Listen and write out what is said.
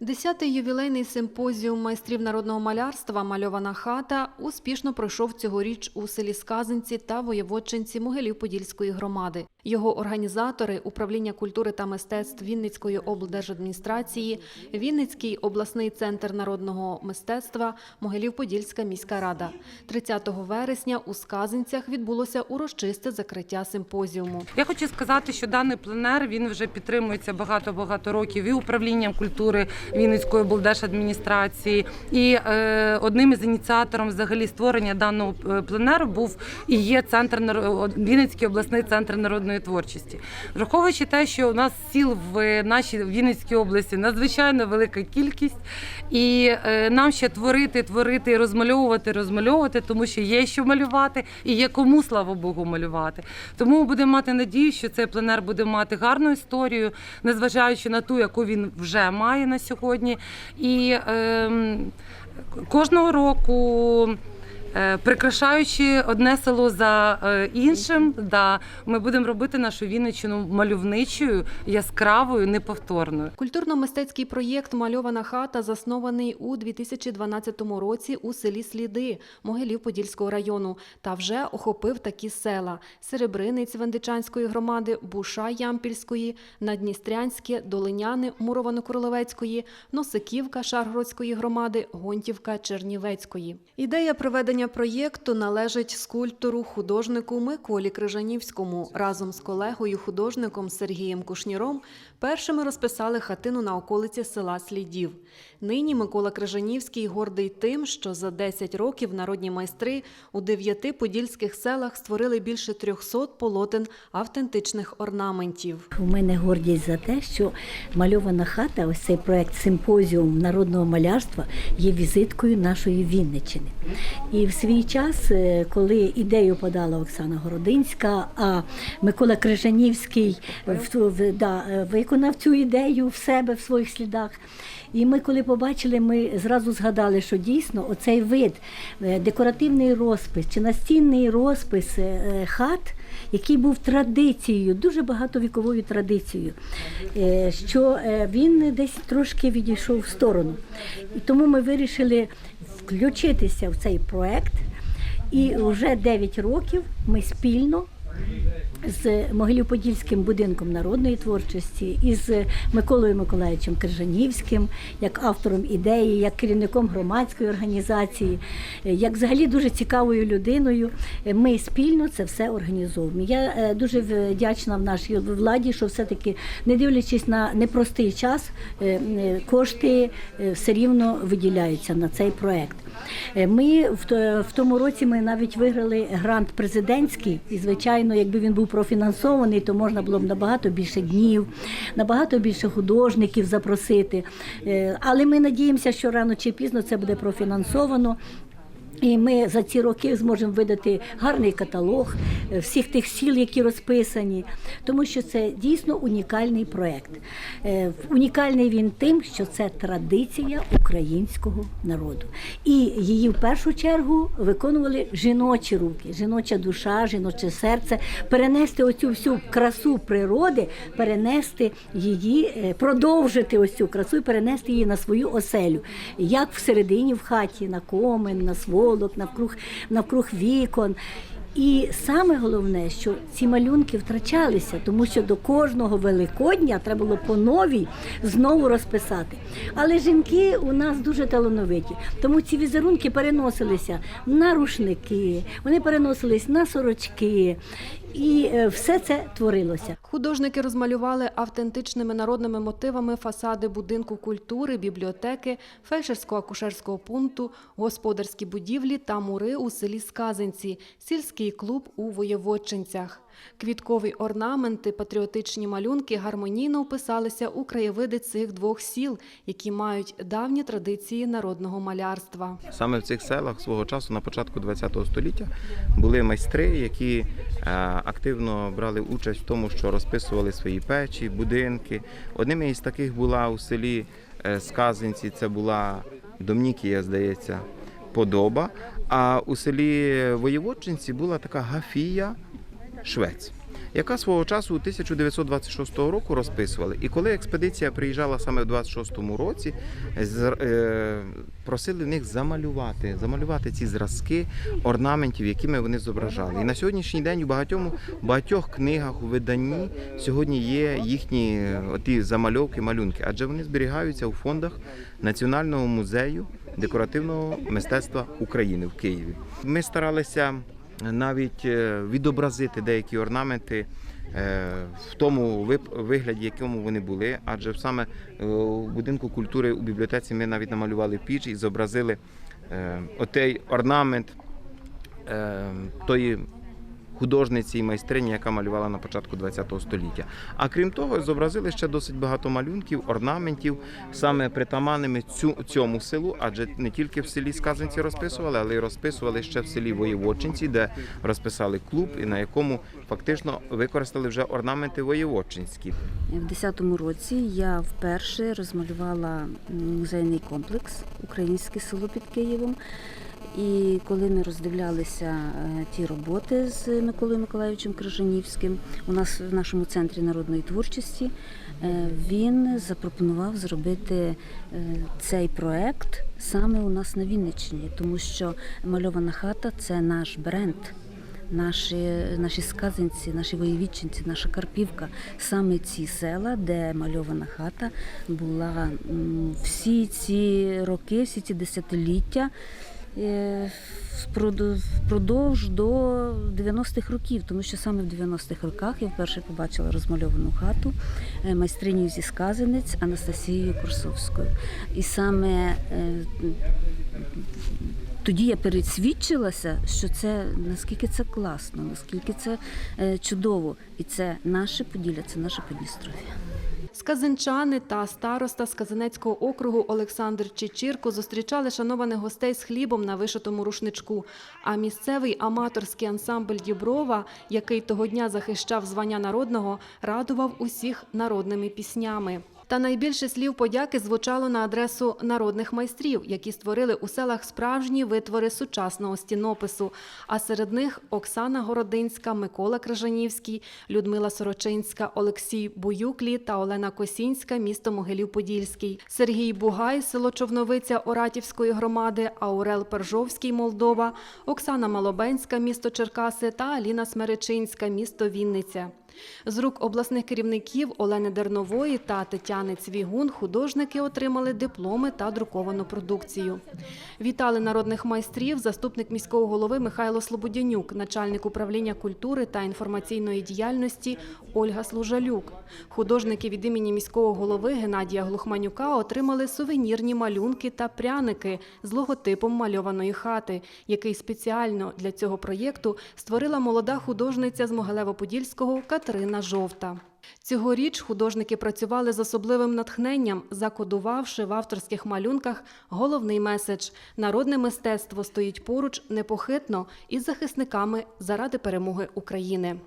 Десятий ювілейний симпозіум майстрів народного малярства Мальована хата успішно пройшов цьогоріч у селі Сказинці та Воєводчинці Могилів-Подільської громади. Його організатори управління культури та мистецтв Вінницької облдержадміністрації, Вінницький обласний центр народного мистецтва, Могилів-Подільська міська рада. 30 вересня у Сказинцях відбулося урочисте закриття симпозіуму. Я хочу сказати, що даний пленер він вже підтримується багато-багато років і управлінням культури Вінницької облдержадміністрації. І е, одним із ініціаторів взагалі створення даного е, пленеру був і є центр Вінницький обласний центр народної творчості. Враховуючи те, що у нас сіл в нашій Вінницькій області надзвичайно велика кількість, і е, нам ще творити, творити, розмальовувати, розмальовувати, тому що є що малювати, і є кому, слава Богу, малювати. Тому будемо мати надію, що цей пленер буде мати гарну історію, незважаючи на ту, яку він вже має на сьогодні. І е, кожного року. Е, Прикрашаючи одне село за е, іншим, да, ми будемо робити нашу Вінниччину мальовничою, яскравою, неповторною. Культурно-мистецький проєкт Мальована хата заснований у 2012 році у селі Сліди Могилів-Подільського району та вже охопив такі села: Серебринець Вендичанської громади, Буша Ямпільської, Надністрянське, Долиняни Муровано-Курловецької, Носиківка Шаргородської громади, Гонтівка Чернівецької. Ідея проведення проєкту належить скульптору художнику Миколі Крижанівському. Разом з колегою художником Сергієм Кушніром першими розписали хатину на околиці села Слідів. Нині Микола Крижанівський гордий тим, що за 10 років народні майстри у дев'яти подільських селах створили більше 300 полотен автентичних орнаментів. У мене гордість за те, що мальована хата, ось цей проект симпозіум народного малярства, є візиткою нашої Вінниччини. І в свій час, е, коли ідею подала Оксана Городинська, а Микола Крижанівський в- да, виконав цю ідею в себе в своїх слідах. І ми, коли побачили, ми зразу згадали, що дійсно оцей вид, е, декоративний розпис чи настінний розпис е, хат, який був традицією, дуже багатовіковою традицією, е, що е, він десь трошки відійшов в сторону. І тому ми вирішили включитися в цей проект. І вже 9 років ми спільно з Могилів-Подільським будинком народної творчості і з Миколою Миколаївичем Крижанівським, як автором ідеї, як керівником громадської організації, як взагалі дуже цікавою людиною. Ми спільно це все організовуємо. Я е, дуже вдячна в нашій владі, що все-таки, не дивлячись на непростий час, е, е, кошти все рівно виділяються на цей проект. Ми в, тому році ми навіть виграли грант президентський, і звичайно, якби він був профінансований, то можна було б набагато більше днів, набагато більше художників запросити. Е, Але ми надіємося, що рано чи пізно це буде профінансовано. І ми за ці роки зможемо видати гарний каталог е, всіх тих сіл, які розписані, тому що це дійсно унікальний проект. Е, Унікальний він тим, що це традиція українського народу. І її в першу чергу виконували жіночі руки, жіноча душа, жіноче серце, перенести оцю всю красу природи, перенести її, е, продовжити ось цю красу і перенести її на свою оселю, як всередині в хаті, на комен, на сволок, навкруг, навкруг вікон. І саме головне, що ці малюнки втрачалися, тому що до кожного Великодня треба було по новій знову розписати. Але жінки у нас дуже талановиті, тому ці візерунки переносилися на рушники, вони переносились на сорочки, і е, все це творилося. Художники розмалювали автентичними народними мотивами фасади будинку культури, бібліотеки, фельдшерсько-акушерського пункту, господарські будівлі та мури у селі Сказинці, сільський клуб у Воєводчинцях. Квіткові орнаменти, патріотичні малюнки гармонійно вписалися у краєвиди цих двох сіл, які мають давні традиції народного малярства. Саме в цих селах свого часу на початку ХХ століття були майстри, які е, активно брали участь в тому, що розписували свої печі, будинки. Одним із таких була у селі е, Сказинці, це була Домнікія, здається, подоба. А у селі Воєводчинці була така Гафія Швець. яка свого часу у 1926 року розписували. І коли експедиція приїжджала саме в 26-му році, е, просили в них замалювати, замалювати ці зразки орнаментів, якими вони зображали. І на сьогоднішній день у багатьому багатьох книгах у виданні сьогодні є їхні е, оті замальовки, малюнки, адже вони зберігаються у фондах Національного музею декоративного мистецтва України в Києві. Ми старалися навіть е, відобразити деякі орнаменти е, в тому вигляді, якому вони були. Адже саме в у будинку культури у бібліотеці ми навіть намалювали піч і зобразили е, отей орнамент е, тої художниці і майстрині, яка малювала на початку ХХ століття. А крім того, зобразили ще досить багато малюнків, орнаментів, саме притаманними цьому селу, адже не тільки в селі Сказанці розписували, але й розписували ще в селі Воєводчинці, де розписали клуб, і на якому фактично використали вже орнаменти воєводчинські. В 10-му році я вперше розмалювала музейний комплекс Українське село під Києвом. І коли ми роздивлялися е, ті роботи з Миколою Миколаївичем Крижанівським у нас в нашому центрі народної творчості, е, він запропонував зробити е, цей проект саме у нас на Вінниччині, тому що мальована хата це наш бренд. Наші, наші сказанці, наші воєвідчинці, наша Карпівка, саме ці села, де мальована хата була всі ці роки, всі ці десятиліття. Е, Впродовж до 90-х років, тому що саме в 90-х роках я вперше побачила розмальовану хату е, майстриню зі сказанець Анастасією Курсовською. І саме е, тоді я пересвідчилася, що це наскільки це класно, наскільки це чудово, і це наше Поділля, це наше Подністров'я. Сказанчани та староста Сказинецького округу Олександр Чечірко зустрічали шанованих гостей з хлібом на вишитому рушничку. А місцевий аматорський ансамбль Діброва, який того дня захищав звання народного, радував усіх народними піснями. Та найбільше слів подяки звучало на адресу народних майстрів, які створили у селах справжні витвори сучасного стінопису. А серед них Оксана Городинська, Микола Крижанівський, Людмила Сорочинська, Олексій Буюклі та Олена Косінська, місто Могилів-Подільський, Сергій Бугай, село Човновиця Оратівської громади, Аурел Пержовський, Молдова, Оксана Малобенська, місто Черкаси та Аліна Смеречинська, місто Вінниця. З рук обласних керівників Олени Дернової та Тетяни Цвігун художники отримали дипломи та друковану продукцію. Вітали народних майстрів заступник міського голови Михайло Слободянюк, начальник управління культури та інформаційної діяльності Ольга Служалюк. Художники від імені міського голови Геннадія Глухманюка отримали сувенірні малюнки та пряники з логотипом мальованої хати, який спеціально для цього проєкту створила молода художниця з Могилево-Подільського Катерина Жовта. Цьогоріч художники працювали з особливим натхненням, закодувавши в авторських малюнках головний меседж народне мистецтво стоїть поруч непохитно із захисниками заради перемоги України.